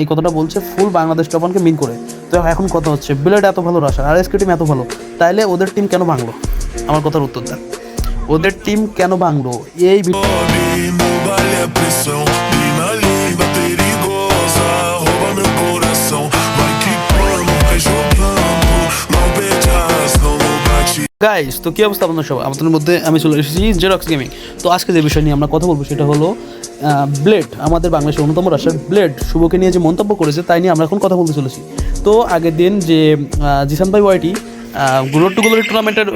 এই কথাটা বলছে ফুল বাংলাদেশ জাপানকে মিন করে। তো এখন কথা হচ্ছে, বিলেট এত ভালো রাশার আর এসকে টিম এত ভালো, তাইলে ওদের টিম কেন ভাঙলো? আমার কথার উত্তর দেন। ওদের টিম কেন ভাঙলো? এই গাইস তো কি অবস্থা আপনার সব আপনাদের মধ্যে আমি চলে এসেছি জেরক্স গেমিং তো আজকে যে বিষয় নিয়ে আমরা কথা বলব সেটা হলো ব্লেড আমাদের বাংলাদেশের অন্যতম রাশার ব্লেড শুভকে নিয়ে যে মন্তব্য করেছে তাই নিয়ে আমরা এখন কথা বলতে চলেছি। তো আগের দিন যে জিসান ভাই ওয়াইটি গ্লোর টু গ্লোরি টুর্নামেন্টের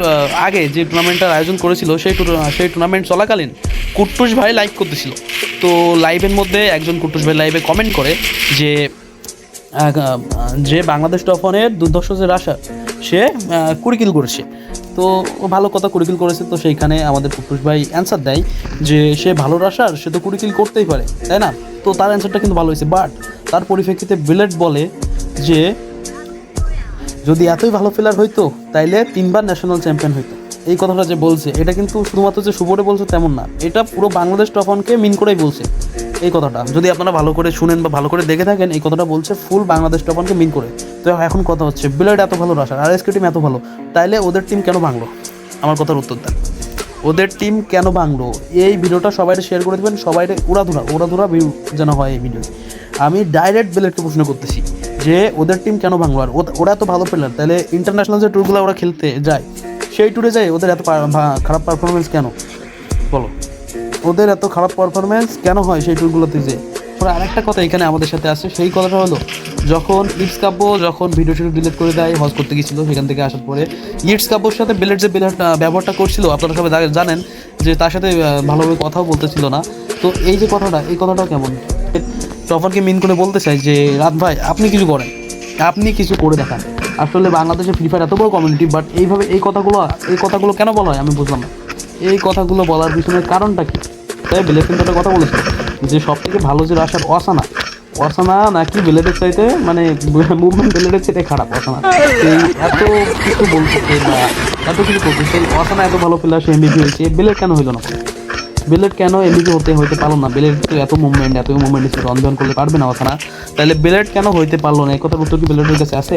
আগে যে টুর্নামেন্টটার আয়োজন করেছিল, সেই সেই টুর্নামেন্ট চলাকালীন কুট্টুস ভাই লাইভ করতেছিল। তো লাইভের মধ্যে একজন কুট্টুস ভাই লাইভে কমেন্ট করে যে যে বাংলাদেশ টফনের দুর্ধর্ষ যে রাশা সে কুড়ি কিল করেছে। তো ও ভালো কথা কুড়িকিল করেছে, তো সেইখানে আমাদের পুটুষ ভাই অ্যান্সার দেয় যে সে ভালো রাশার সে তো কুড়িকিল করতেই পারে, তাই না? তো তার অ্যান্সারটা কিন্তু ভালো হয়েছে বাট তার পরিপ্রেক্ষিতে বিলেট বলে যে, যদি এতই ভালো প্লেয়ার হইতো, তাইলে তিনবার ন্যাশনাল চ্যাম্পিয়ন হইতো। এই কথাটা যে বলছে, এটা কিন্তু শুধুমাত্র যে শুভরে বলছে তেমন না, এটা পুরো বাংলাদেশ টফনকে মিন করেই বলছে, এই কথাটা। যদি আপনারা ভালো করে শুনেন বা ভালো করে দেখে থাকেন, এই কথাটা বলছে ফুল বাংলাদেশ টফনকে মিন করে। তো এখন কথা হচ্ছে বিলেট এত ভালো রাশার আর এসকে টিম এত ভালো, তাইলে ওদের টিম কেন ভাঙলো? আমার কথার উত্তর দেন। ওদের টিম কেন ভাঙলো? এই ভিডিওটা সবাই শেয়ার করে দেবেন, সবাই উড়াধুরা উড়াধুরা ভিউ যেন হয় এই ভিডিও আমি ডাইরেক্ট বেলেটকে প্রশ্ন করতেছি, যে ওদের টিম কেন ভাঙলো? আর ওরা এত ভালো প্লেয়ার তাহলে ইন্টারন্যাশনাল যে ট্যুরগুলো ওরা খেলতে যায়, সেই ট্যুরে যায় ওদের এত খারাপ পারফরমেন্স কেন? বলো। ওদের এত খারাপ পারফরমেন্স কেন হয় সেই ট্যুরগুলোতে যে আরেকটা কথা এখানে আমাদের সাথে আছে, সেই কথাটা হলো যখন ইটস কাব্য যখন ভিডিও টিডিও ডিলিট করে দেয় হজ করতে গেছিল সেখান থেকে আসার পরে ইটস কাব্যর সাথে বেলেট যে বেলেটটা ব্যবহারটা করছিল, আপনারা সবাই জানেন যে তার সাথে ভালোভাবে কথাও বলতেছিল না। তো এই যে কথাটা, এই কথাটাও কেমন? টফারকে মিন করে বলতে চাই যে, রাত ভাই, আপনি কিছু করেন। আপনি কিছু করে দেখান। আসলে বাংলাদেশে ফ্রি ফায়ার এত বড় কমিউনিটি বাট এইভাবে এই কথাগুলো এই কথাগুলো কেন বলা হয় আমি বুঝলাম না। এই কথাগুলো বলার পিছনে কারণটা কি? তাই বিলেট কিন্তু একটা কথা বলেছে যে সব থেকে ভালো যে রাশার অসানা অসানা নাকি বিলেটের চাইতে মানে মুভমেন্ট বিলেটের চাইতে খারাপ, অসানা। এত কিছু বলতেছে এত কিছু করতেছে, অসানা এত ভালো প্লেয়ার সে এমবিপি হয়েছে বিলেট কেন হইল না? বেলেট কেন এমবিপি হতে, হইতে পারল না? বেলেট তো এত মুভমেন্ট এত মুভমেন্ট রন্ধন করতে পারবে না অসনা? তাহলে বেলেট কেন হইতে পারল না? এই কথার উত্তর কি বেলেটের কাছে আছে?